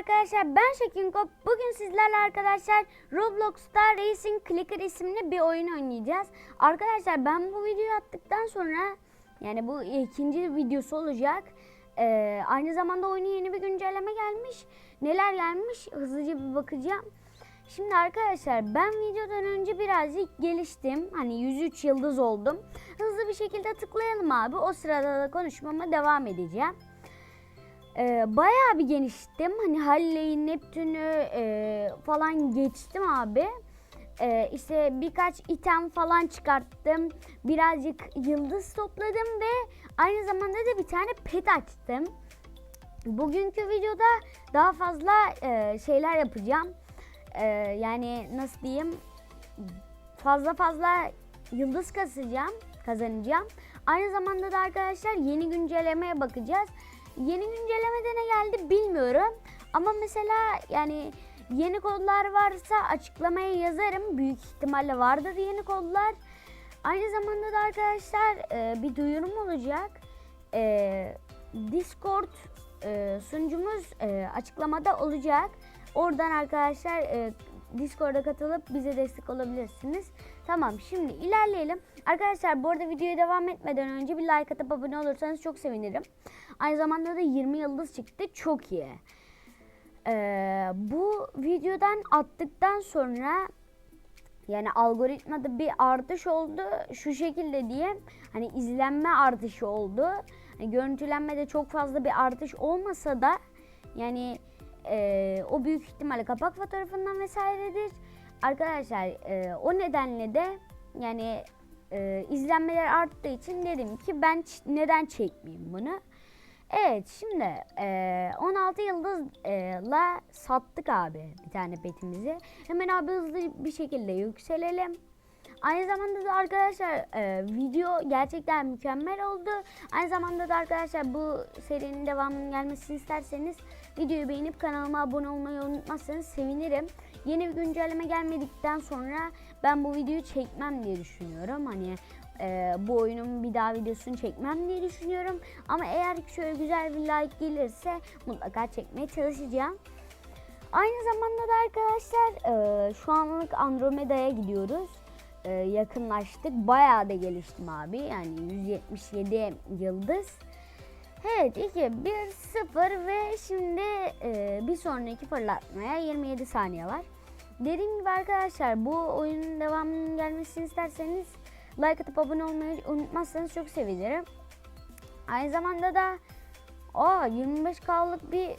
arkadaşlar ben Şekinko. Bugün sizlerle arkadaşlar Roblox'ta Racing Clicker isimli bir oyun oynayacağız. Arkadaşlar ben bu videoyu attıktan sonra yani bu ikinci videosu olacak. Ee, aynı zamanda oyuna yeni bir güncelleme gelmiş. Neler gelmiş hızlıca bir bakacağım. Şimdi arkadaşlar ben videodan önce birazcık geliştim. Hani 103 yıldız oldum. Hızlı bir şekilde tıklayalım abi. O sırada da konuşmama devam edeceğim. Ee, bayağı bir geniştim. Hani Halley'i, Neptün'ü e, falan geçtim abi. Ee, işte birkaç item falan çıkarttım. Birazcık yıldız topladım ve aynı zamanda da bir tane pet açtım. Bugünkü videoda daha fazla e, şeyler yapacağım. E, yani nasıl diyeyim fazla fazla yıldız kasacağım, kazanacağım. Aynı zamanda da arkadaşlar yeni güncellemeye bakacağız. Yeni güncellemede ne geldi bilmiyorum. Ama mesela yani yeni kodlar varsa açıklamaya yazarım. Büyük ihtimalle vardır yeni kodlar. Aynı zamanda da arkadaşlar e, bir duyurum olacak. E, Discord e, sunucumuz e, açıklamada olacak. Oradan arkadaşlar e, Discord'a katılıp bize destek olabilirsiniz. Tamam şimdi ilerleyelim. Arkadaşlar bu arada videoya devam etmeden önce bir like atıp abone olursanız çok sevinirim. Aynı zamanda da 20 yıldız çıktı. Çok iyi. Ee, bu videodan attıktan sonra yani algoritmada bir artış oldu. Şu şekilde diye hani izlenme artışı oldu. Hani görüntülenmede çok fazla bir artış olmasa da yani e, o büyük ihtimalle kapak fotoğrafından vesairedir. Arkadaşlar e, o nedenle de yani e, izlenmeler arttığı için dedim ki ben neden çekmeyeyim bunu. Evet şimdi e, 16 yıldızla sattık abi bir tane petimizi. Hemen abi hızlı bir şekilde yükselelim. Aynı zamanda da arkadaşlar e, video gerçekten mükemmel oldu. Aynı zamanda da arkadaşlar bu serinin devamının gelmesini isterseniz videoyu beğenip kanalıma abone olmayı unutmazsanız sevinirim. Yeni bir güncelleme gelmedikten sonra ben bu videoyu çekmem diye düşünüyorum. Hani e, bu oyunun bir daha videosunu çekmem diye düşünüyorum. Ama eğer şöyle güzel bir like gelirse mutlaka çekmeye çalışacağım. Aynı zamanda da arkadaşlar e, şu anlık Andromeda'ya gidiyoruz. E, yakınlaştık. Bayağı da geliştim abi. Yani 177 yıldız. Evet 2, 1, 0 ve şimdi e, bir sonraki fırlatmaya 27 saniye var. Dediğim gibi arkadaşlar bu oyunun devamının gelmesini isterseniz like atıp abone olmayı unutmazsanız çok sevinirim. Aynı zamanda da o 25K'lık bir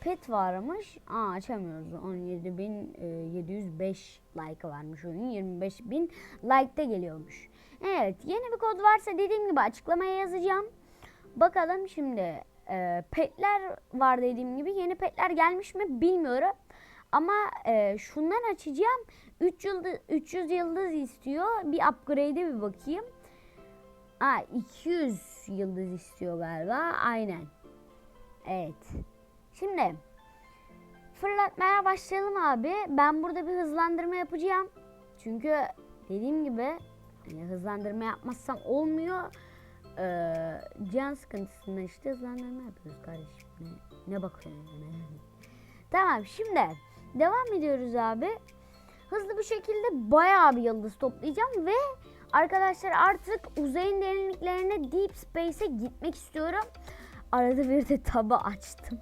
pet varmış. Aa açamıyoruz. 17.705 like varmış oyun. 25.000 like de geliyormuş. Evet yeni bir kod varsa dediğim gibi açıklamaya yazacağım. Bakalım şimdi e, petler var dediğim gibi. Yeni petler gelmiş mi bilmiyorum. Ama e, şundan açacağım. 3 yıldız 300 yıldız istiyor. Bir upgrade'e bir bakayım. Aa 200 yıldız istiyor galiba. Aynen. Evet. Şimdi fırlatmaya başlayalım abi. Ben burada bir hızlandırma yapacağım. Çünkü dediğim gibi hani hızlandırma yapmazsam olmuyor. Ee, can sıkıntısından işte hızlandırma yapıyoruz kardeşim. Ne, ne bakıyorsun tamam şimdi devam ediyoruz abi. Hızlı bir şekilde bayağı bir yıldız toplayacağım ve arkadaşlar artık uzayın derinliklerine Deep Space'e gitmek istiyorum. Arada bir de taba açtım.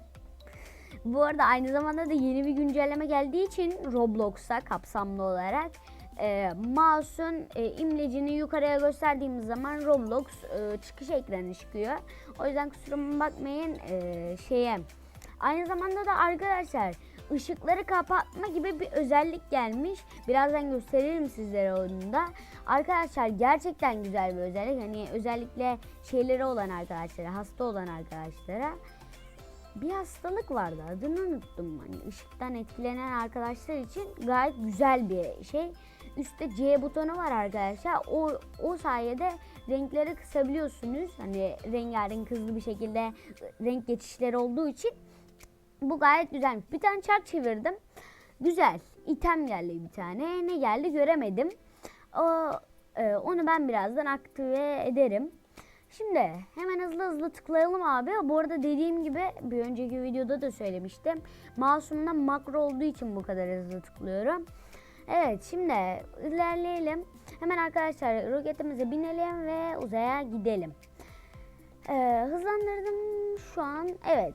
Bu arada aynı zamanda da yeni bir güncelleme geldiği için Roblox'a kapsamlı olarak e, mouse'un e, imlecini yukarıya gösterdiğimiz zaman Roblox e, çıkış ekranı çıkıyor. O yüzden kusuruma bakmayın e, şeye. Aynı zamanda da arkadaşlar ışıkları kapatma gibi bir özellik gelmiş. Birazdan gösteririm sizlere oyunda. Arkadaşlar gerçekten güzel bir özellik. Hani özellikle şeyleri olan arkadaşlara, hasta olan arkadaşlara bir hastalık vardı adını unuttum hani ışıktan etkilenen arkadaşlar için gayet güzel bir şey. Üstte C butonu var arkadaşlar. O o sayede renkleri kısabiliyorsunuz. Hani rengarenk hızlı bir şekilde renk geçişleri olduğu için bu gayet güzel. Bir tane çark çevirdim. Güzel. İtem geldi bir tane. Ne geldi göremedim. O, e, onu ben birazdan aktive ederim. Şimdi hemen hızlı hızlı tıklayalım abi. Bu arada dediğim gibi bir önceki videoda da söylemiştim. Mouse'umda makro olduğu için bu kadar hızlı tıklıyorum. Evet şimdi ilerleyelim. Hemen arkadaşlar roketimize binelim ve uzaya gidelim. Ee, hızlandırdım şu an. Evet.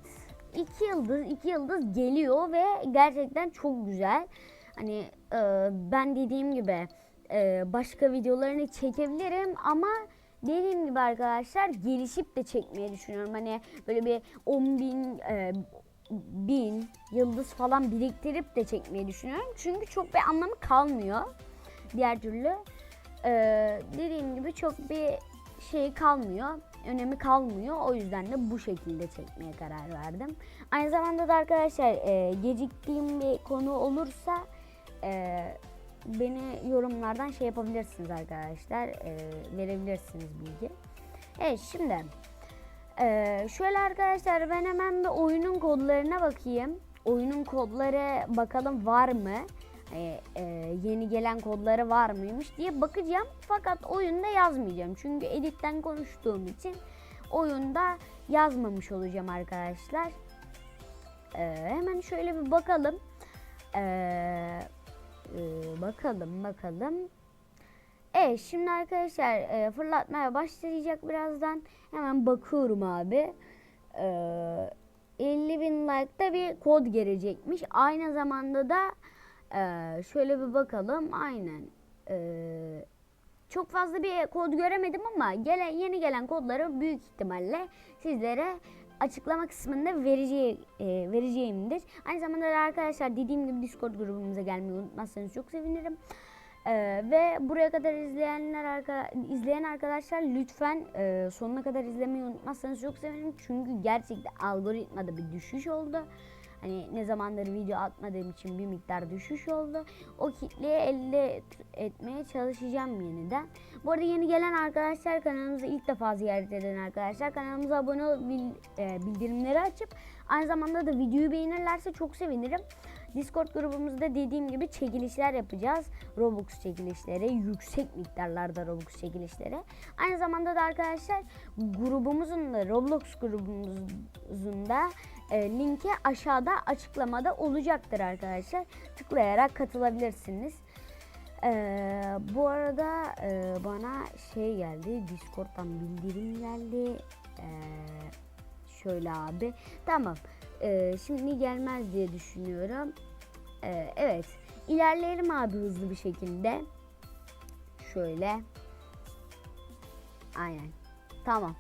iki yıldız, iki yıldız geliyor ve gerçekten çok güzel. Hani e, ben dediğim gibi e, başka videolarını çekebilirim ama dediğim gibi arkadaşlar gelişip de çekmeyi düşünüyorum. Hani böyle bir 10 bin, e, bin yıldız falan biriktirip de çekmeyi düşünüyorum. Çünkü çok bir anlamı kalmıyor diğer türlü. E, dediğim gibi çok bir şey kalmıyor, önemi kalmıyor. O yüzden de bu şekilde çekmeye karar verdim. Aynı zamanda da arkadaşlar e, geciktiğim bir konu olursa e, beni yorumlardan şey yapabilirsiniz arkadaşlar. E, verebilirsiniz bilgi. Evet şimdi e, şöyle arkadaşlar ben hemen bir oyunun kodlarına bakayım. Oyunun kodları bakalım var mı? e, e, yeni gelen kodları var mıymış diye bakacağım. Fakat oyunda yazmayacağım. Çünkü editten konuştuğum için oyunda yazmamış olacağım arkadaşlar. E, hemen şöyle bir bakalım. E, e, bakalım bakalım. Evet şimdi arkadaşlar e, fırlatmaya başlayacak birazdan. Hemen bakıyorum abi. E, 50 bin like'da bir kod gelecekmiş. Aynı zamanda da ee, şöyle bir bakalım. Aynen. Ee, çok fazla bir kod göremedim ama gelen yeni gelen kodları büyük ihtimalle sizlere açıklama kısmında vereceğim, e, vereceğimdir. Aynı zamanda da arkadaşlar dediğim gibi Discord grubumuza gelmeyi unutmazsanız çok sevinirim. Ee, ve buraya kadar izleyenler arka, izleyen arkadaşlar lütfen e, sonuna kadar izlemeyi unutmazsanız çok sevinirim. Çünkü gerçekten algoritmada bir düşüş oldu. Hani ne zamandır video atmadığım için bir miktar düşüş oldu. O kitleyi elde etmeye çalışacağım yeniden. Bu arada yeni gelen arkadaşlar kanalımızı ilk defa ziyaret eden arkadaşlar kanalımıza abone ol e, bildirimleri açıp aynı zamanda da videoyu beğenirlerse çok sevinirim. Discord grubumuzda dediğim gibi çekilişler yapacağız. Robux çekilişleri, yüksek miktarlarda Robux çekilişleri. Aynı zamanda da arkadaşlar grubumuzun da Roblox grubumuzun da e, linki aşağıda açıklamada olacaktır arkadaşlar. Tıklayarak katılabilirsiniz. Ee, bu arada e, bana şey geldi Discord'dan bildirim geldi ee, şöyle abi. Tamam. Ee, şimdi gelmez diye düşünüyorum. Ee, evet. İlerleyelim abi hızlı bir şekilde. Şöyle. Aynen. Tamam.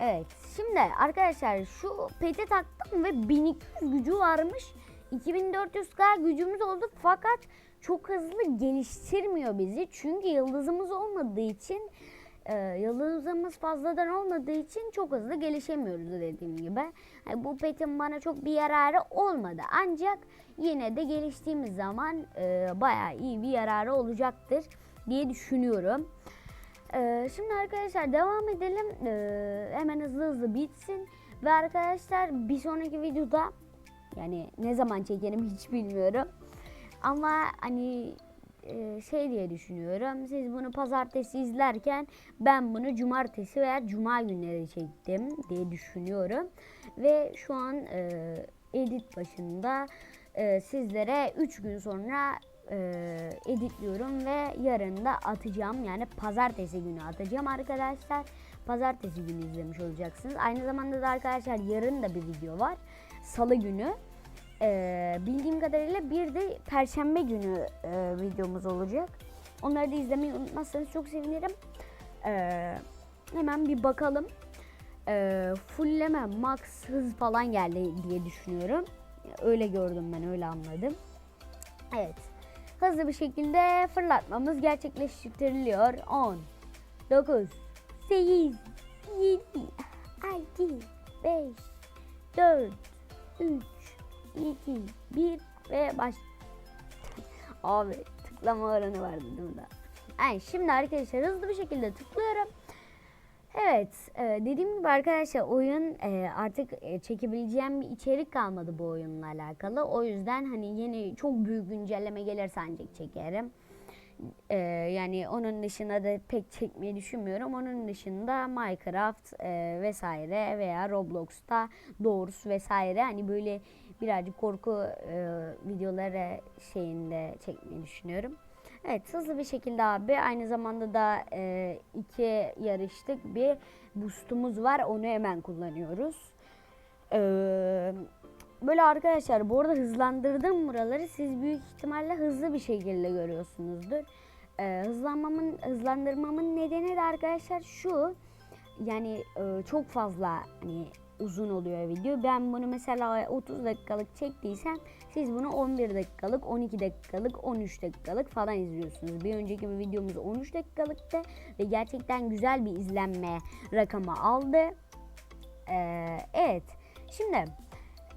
Evet. Şimdi arkadaşlar şu peti taktım ve 1200 gücü varmış. 2400k gücümüz oldu fakat çok hızlı geliştirmiyor bizi. Çünkü yıldızımız olmadığı için e, yıldızımız fazladan olmadığı için çok hızlı gelişemiyoruz dediğim gibi. Yani bu petin bana çok bir yararı olmadı. Ancak yine de geliştiğimiz zaman e, bayağı iyi bir yararı olacaktır diye düşünüyorum. Ee, şimdi arkadaşlar devam edelim. Ee, hemen hızlı hızlı bitsin. Ve arkadaşlar bir sonraki videoda yani ne zaman çekerim hiç bilmiyorum. Ama hani e, şey diye düşünüyorum. Siz bunu pazartesi izlerken ben bunu cumartesi veya cuma günleri çektim diye düşünüyorum. Ve şu an e, edit başında e, sizlere 3 gün sonra editliyorum ve yarın da atacağım. Yani pazartesi günü atacağım arkadaşlar. Pazartesi günü izlemiş olacaksınız. Aynı zamanda da arkadaşlar yarın da bir video var. Salı günü. E, bildiğim kadarıyla bir de perşembe günü e, videomuz olacak. Onları da izlemeyi unutmazsanız çok sevinirim. E, hemen bir bakalım. E, fullleme max hız falan geldi diye düşünüyorum. Öyle gördüm ben öyle anladım. Evet hızlı bir şekilde fırlatmamız gerçekleştiriliyor. 10, 9, 8, 7, 6, 5, 4, 3, 2, 1 ve baş. Abi tıklama oranı vardı değil mi? Yani şimdi arkadaşlar hızlı bir şekilde tıklıyorum. Evet, e, dediğim gibi arkadaşlar oyun e, artık e, çekebileceğim bir içerik kalmadı bu oyunla alakalı. O yüzden hani yeni çok büyük güncelleme gelirse ancak çekerim. Yani onun dışında da pek çekmeyi düşünmüyorum. Onun dışında Minecraft vesaire veya Roblox'ta doğrusu vesaire hani böyle birazcık korku e, videoları şeyinde çekmeyi düşünüyorum. Evet hızlı bir şekilde abi aynı zamanda da e, iki yarıştık bir boostumuz var onu hemen kullanıyoruz. Ee, böyle arkadaşlar bu arada hızlandırdım buraları siz büyük ihtimalle hızlı bir şekilde görüyorsunuzdur. Ee, hızlanmamın hızlandırmamın nedeni de arkadaşlar şu yani e, çok fazla hani uzun oluyor video. Ben bunu mesela 30 dakikalık çektiysem siz bunu 11 dakikalık, 12 dakikalık, 13 dakikalık falan izliyorsunuz. Bir önceki bir videomuz 13 dakikalıktı ve gerçekten güzel bir izlenme rakamı aldı. Ee, evet. Şimdi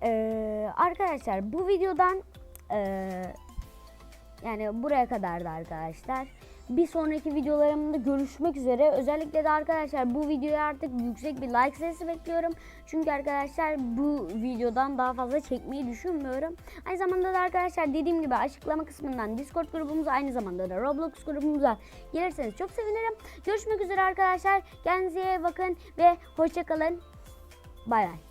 ee, arkadaşlar bu videodan ee, yani buraya kadardı arkadaşlar. Bir sonraki videolarımda görüşmek üzere. Özellikle de arkadaşlar bu videoya artık yüksek bir like sayısı bekliyorum. Çünkü arkadaşlar bu videodan daha fazla çekmeyi düşünmüyorum. Aynı zamanda da arkadaşlar dediğim gibi açıklama kısmından Discord grubumuza aynı zamanda da Roblox grubumuza gelirseniz çok sevinirim. Görüşmek üzere arkadaşlar. Kendinize iyi bakın ve hoşçakalın. Bay bay.